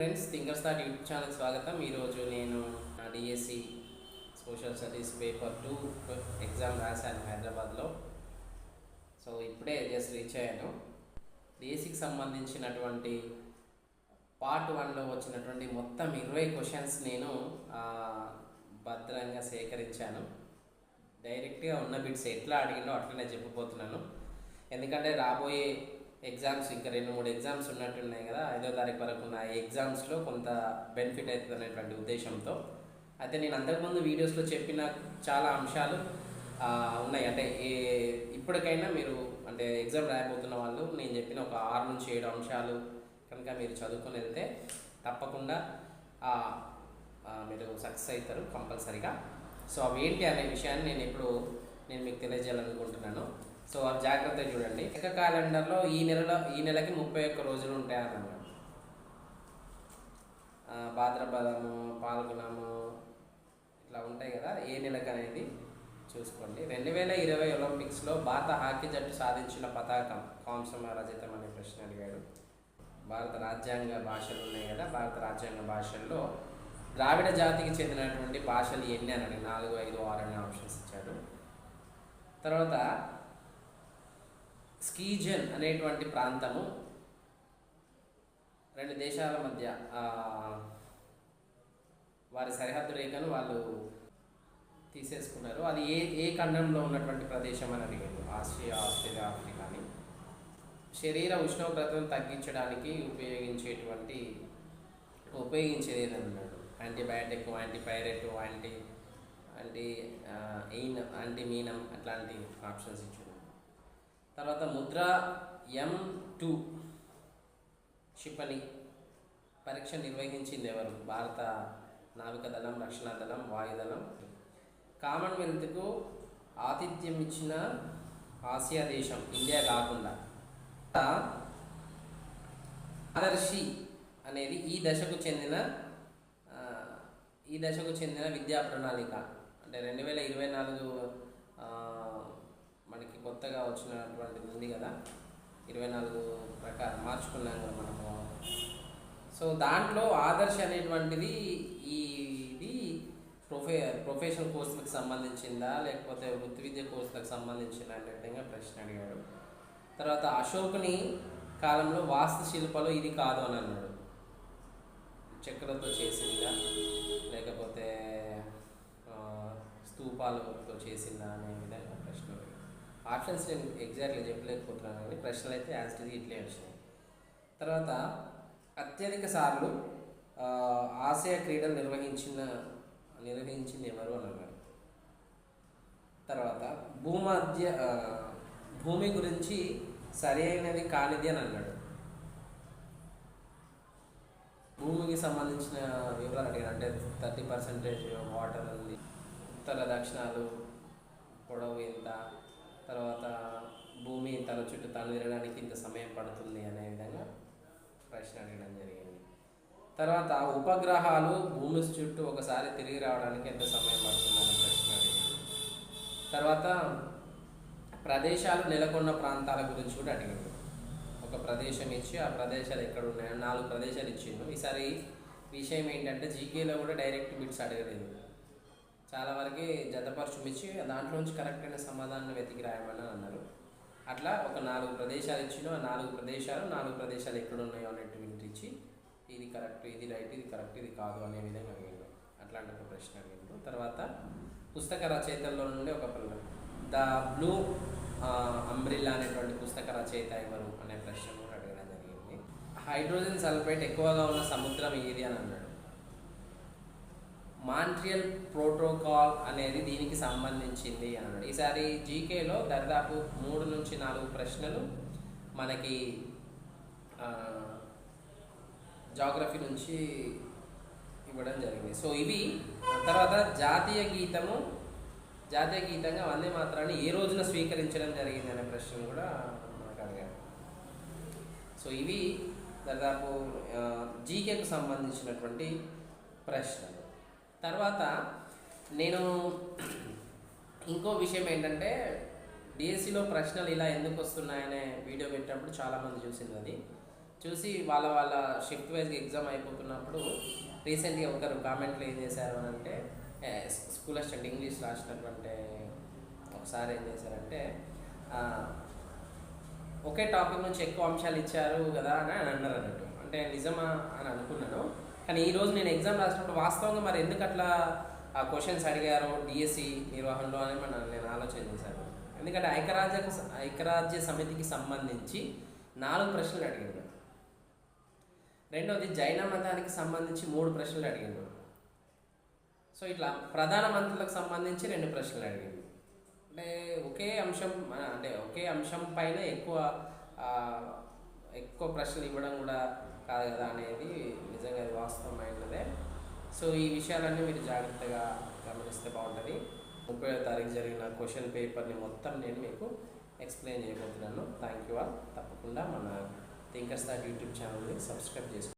Friends thinker start YouTube channel స్వాగతం. ఈరోజు నేను నా DSC social studies paper two exam రాశాను హైదరాబాద్లో. సో ఇప్పుడే జస్ట్ రీచ్ అయ్యాను. డిఎస్సికి సంబంధించినటువంటి పార్ట్ వన్లో వచ్చినటువంటి మొత్తం ఇరవై క్వశ్చన్స్ నేను భద్రంగా సేకరించాను. డైరెక్ట్గా ఉన్న బిట్స్ ఎట్లా అడిగిందో అట్లనే చెప్పబోతున్నాను. ఎందుకంటే రాబోయే ఎగ్జామ్స్ ఇంకా రెండు మూడు ఎగ్జామ్స్ ఉన్నట్టున్నాయి కదా ఐదో తారీఖు వరకు ఉన్న ఎగ్జామ్స్లో కొంత బెనిఫిట్ అవుతుంది అనేటువంటి ఉద్దేశంతో. అయితే నేను అంతకుముందు వీడియోస్లో చెప్పిన చాలా అంశాలు ఉన్నాయి. అంటే ఏ ఇప్పటికైనా మీరు అంటే ఎగ్జామ్ రాయబోతున్న వాళ్ళు నేను చెప్పిన ఒక ఆరు నుంచి ఏడు అంశాలు కనుక మీరు చదువుకొని వెళ్తే తప్పకుండా మీరు సక్సెస్ అవుతారు కంపల్సరీగా. సో అవి ఏంటి అనే విషయాన్ని నేను ఇప్పుడు నేను మీకు తెలియజేయాలనుకుంటున్నాను. సో అది జాగ్రత్తగా చూడండి. ఎక్క క్యాలెండర్లో ఈ నెలలో ఈ నెలకి ముప్పై ఒక్క రోజులు ఉంటాయి అన్నమాట భాద్రపదము పాల్గొనము ఇట్లా ఉంటాయి కదా ఏ నెలకు అనేది చూసుకోండి. రెండు వేల ఇరవై ఒలింపిక్స్లో భారత హాకీ జట్టు సాధించిన పతాకం కాంసమ రజతం అనే ప్రశ్న అడిగాడు. భారత రాజ్యాంగ భాషలు ఉన్నాయి కదా భారత రాజ్యాంగ భాషల్లో ద్రావిడ జాతికి చెందినటువంటి భాషలు ఎన్ని అని నాలుగు ఐదు ఆరు అనే ఆప్షన్స్ ఇచ్చాడు. తర్వాత స్కీజన్ అనేటువంటి ప్రాంతము రెండు దేశాల మధ్య వారి సరిహద్దు రేఖను వాళ్ళు తీసేసుకున్నారు. అది ఏ ఏ ఖండంలో ఉన్నటువంటి ప్రదేశం అని అడిగారు? ఆసియా ఆస్ట్రేలియా ఆఫ్రికా అని. శరీర ఉష్ణోగ్రతను తగ్గించడానికి ఉపయోగించేటువంటి ఉపయోగించేది ఏదన్నాడు యాంటీబయాటిక్ యాంటీపైరెట్ యాంటీ యాంటీ ఎయిన్ యాంటీ మీనం అట్లాంటి ఆప్షన్స్ ఇచ్చాడు తర్వాత ముద్ర ఎం టూ క్షిపణి. పరీక్ష నిర్వహించింది ఎవరు? భారత నావిక దళం వాయుదళం కామన్వెల్త్కు ఆతిథ్యం ఇచ్చిన ఆసియా దేశం ఇండియా కాకుండా. ఆదర్శి అనేది ఈ దశకు చెందిన ఈ దశకు చెందిన విద్యా ప్రణాళిక. అంటే రెండు వేల ఇరవై నాలుగు కొత్తగా వచ్చినటువంటిది ఉంది కదా. ఇరవై నాలుగు ప్రకారం మార్చుకున్నాం కదా మనము. సో దాంట్లో ఆదర్శ అనేటువంటిది ఈ ఇది ప్రొఫె ప్రొఫెషనల్ కోర్సులకు సంబంధించిందా లేకపోతే వృత్తి విద్య కోర్సులకు సంబంధించిందా అనే విధంగా ప్రశ్న అడిగాడు. తర్వాత అశోకుని కాలంలో వాస్తుశిల్పలో ఇది కాదు అని అన్నాడు. చక్రతో చేసిందా లేకపోతే స్తూపాలతో చేసిందా అనే విధంగా ప్రశ్న ఆప్షన్స్ నేను ఎగ్జాక్ట్లీ చెప్పలేకపోతున్నాను కానీ ప్రశ్నలు అయితే యాన్సర్ ఇట్లే వచ్చినాయి తర్వాత అత్యధిక సార్లు ఆసియా క్రీడలు నిర్వహించిన నిర్వహించింది ఎవరు అని అన్నాడు తర్వాత భూమధ్య భూమి గురించి సరైనది కానిది అని అన్నాడు. భూమికి సంబంధించిన వివరాలు అడిగాడు. అంటే థర్టీ పర్సెంటేజ్ వాటర్ ఉంది. ఉత్తర దక్షిణాలు పొడవు ఎంత? తర్వాత భూమి తన చుట్టూ తను తిరగడానికి ఇంత సమయం పడుతుంది అనే విధంగా ప్రశ్న అడగడం జరిగింది. తర్వాత ఉపగ్రహాలు భూమి చుట్టూ ఒకసారి తిరిగి రావడానికి ఎంత సమయం పడుతుంది అనే ప్రశ్న అడిగింది. తర్వాత ప్రదేశాలు నెలకొన్న ప్రాంతాల గురించి కూడా అడిగాడు ఒక ప్రదేశం ఇచ్చి ఆ ప్రదేశాలు ఎక్కడ ఉన్నాయో నాలుగు ప్రదేశాలు ఇచ్చిండు ఈసారి విషయం ఏంటంటే జీకేలో కూడా డైరెక్ట్ బిట్స్ అడగలేదు. చాలా వరకు జతపరచుమిచ్చి దాంట్లోంచి దాంట్లో నుంచి కరెక్ట్ అయిన సమాధానం వెతికి రాయమని అన్నారు. అట్లా ఒక నాలుగు ప్రదేశాలు ఇచ్చిన ఆ నాలుగు ప్రదేశాలు నాలుగు ప్రదేశాలు ఎక్కడ ఉన్నాయో అన్నట్టు ఇచ్చి ఇది కరెక్ట్ ఇది రైట్ ఇది కరెక్ట్ ఇది కాదు అనే విధంగా అడిగిండు అట్లాంటి ఒక ప్రశ్న అడిగిండు. తర్వాత పుస్తక రచయితల్లో నుండి ఒక పిల్ల ద బ్లూ అంబ్రిల్లా అనేటువంటి పుస్తక రచయిత ఎవరు అనే ప్రశ్న కూడా అడగడం జరిగింది. హైడ్రోజన్ సల్ఫైట్ ఎక్కువగా ఉన్న సముద్రం ఏది అని అన్నాడు. మాంట్రియల్ ప్రోటోకాల్ అనేది దీనికి సంబంధించింది అన్నాడు. ఈసారి జీకేలో దాదాపు మూడు నుంచి నాలుగు ప్రశ్నలు మనకి జాగ్రఫీ నుంచి ఇవ్వడం జరిగింది. సో ఇవి తర్వాత జాతీయ గీతము జాతీయ గీతంగా వందే మాత్రాన్ని ఏ రోజున స్వీకరించడం జరిగింది అనే ప్రశ్న కూడా మనకు అడిగారు. సో ఇవి దాదాపు జీకేకు సంబంధించినటువంటి ప్రశ్నలు. తర్వాత నేను ఇంకో విషయం ఏంటంటే డిఎస్సిలో ప్రశ్నలు ఇలా ఎందుకు వస్తున్నాయనే వీడియో పెట్టినప్పుడు చాలామంది చూసింది అది. చూసి వాళ్ళ వాళ్ళ షిఫ్ట్ వైజ్గా ఎగ్జామ్ అయిపోతున్నప్పుడు రీసెంట్గా ఒకరు కామెంట్లు ఏం చేశారు అని అంటే స్కూల్ అసిస్టెంట్ ఇంగ్లీష్ రాసినటువంటి ఒకసారి ఏం చేశారంటే ఒకే టాపిక్ నుంచి ఎక్కువ అంశాలు ఇచ్చారు కదా అని అని అన్నారు అన్నట్టు. అంటే నిజమా అని అనుకున్నాను. కానీ ఈరోజు నేను ఎగ్జామ్ రాసినప్పుడు వాస్తవంగా మరి ఎందుకు అట్లా ఆ క్వశ్చన్స్ అడిగారు డిఎస్సి నిర్వహణలో అని మన నేను ఆలోచన చేశాను. ఎందుకంటే ఐక్యరాజ్య ఐక్యరాజ్య సమితికి సంబంధించి నాలుగు ప్రశ్నలు అడిగిండు రెండవది జైన మతానికి సంబంధించి మూడు ప్రశ్నలు అడిగిండు సో ఇట్లా ప్రధాన మంత్రులకు సంబంధించి రెండు ప్రశ్నలు అడిగింది. అంటే ఒకే అంశం అంటే ఒకే అంశం పైన ఎక్కువ ఎక్కువ ప్రశ్నలు ఇవ్వడం కూడా కాదు కదా అనేది నిజంగా అది వాస్తవమైనదే సో ఈ విషయాలన్నీ మీరు జాగ్రత్తగా గమనిస్తే బాగుంటుంది. ముప్పై తారీఖు జరిగిన క్వశ్చన్ పేపర్ని మొత్తం నేను మీకు ఎక్స్ప్లెయిన్ చేయబోతున్నాను. Thank you all. తప్పకుండా మన థింకర్స్ దాట్ యూట్యూబ్ ఛానల్ని సబ్స్క్రైబ్ చేసుకోండి